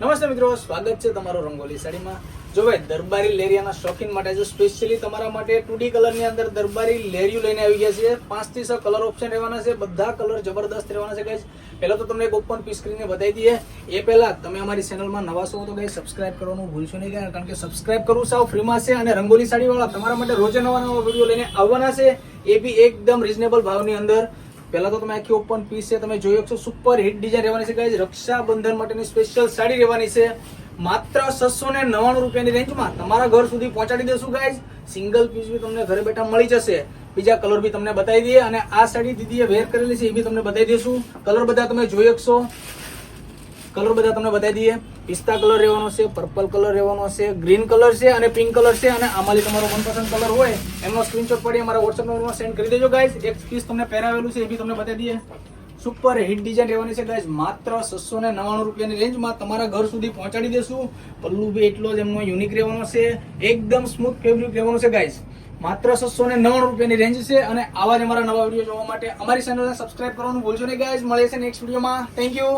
નમસ્તે મિત્રો, સ્વાગત છે તમારું રંગોલી સાડીમાં. જો ભાઈ, દરબારી લેરિયાના શોખીન માટે જો સ્પેશિયલી તમારા માટે ટુ ડી કલરની અંદર દરબારી લેરિયું લઈને આવી ગયા છે પાંચથી છ કલર ઓપ્શન રહેવાના છે, બધા કલર જબરદસ્ત રહેવાના છે ગાઈસ પહેલા તો તમને એક ઓપન પીસ કરીને બતાવી દઈએ. એ પહેલા તમે અમારી ચેનલમાં નવા છો તો, guys સબસ્ક્રાઇબ કરવાનું ભૂલશો નહીં. કારણ કે સબસ્ક્રાઇબ કરવું સાવ ફ્રીમાં છે અને રંગોલી સાડીવાળા તમારા માટે રોજે નવા નવા વીડિયો લઈને આવવાના છે. એ બી એકદમ રિઝનેબલ ભાવની અંદર. પહેલા તો તમે આખી ઓપન પીસ છે, તમે જોઈ શકશો સુપર હિટ ડિઝાઇન રહેવાની છે ગાઈઝ રક્ષાબંધન માટેની સ્પેશિયલ સાડી રહેવાની છે. માત્ર છસો ને નવ્વાણું રૂપિયાની રેન્જમાં તમારા ઘર સુધી પહોંચાડી દેશું ગાઈઝ સિંગલ પીસ બી તમને ઘરે બેઠા મળી જશે. બીજા કલર બી તમને બતાવી દઈએ અને આ સાડી દીદીએ વેર કરેલી છે, એ બી તમને બતાવી દઈશું. કલર બધા તમે જોઈ શકશો. કલર બધા તમને બતાવી દઈએ. પિસ્તા કલર રહેવાનો છે, પર્પલ કલર રહેવાનો છે, ગ્રીન કલર છે અને પિંક કલર છે. અને આમાંથી તમારો મનપસંદ કલર હોય, એમનો સ્ક્રીનશોટ પડી અમારા વોટ્સએપ નંબરમાં સેન્ડ કરી દેજો ગાઈઝ એક પીસ તમને પહેરાવેલું છે, એ બી તમને બતાવી દઈએ. સુપર હિટ ડિઝાઇન રહેવાની છે ગાઈઝ માત્ર છસો ને નવ્વાણું રૂપિયાની રેન્જમાં તમારા ઘર સુધી પહોંચાડી દેશું. પલ્લુ બી એટલો જ એમનો યુનિક રહેવાનો છે. એકદમ સ્મૂથ ફેબ્રિક રહેવાનો છે ગાઈઝ માત્ર છસો ને નવ્વાણું રૂપિયાની રેન્જ છે અને આવા જ અમારા નવા વીડિયો જોવા માટે અમારી ચેનલને સબસ્ક્રાઇબ કરવાનું ભૂલશો નહીં ગાઈઝ મળે છે નેક્સ્ટ વિડીયોમાં થેન્ક યુ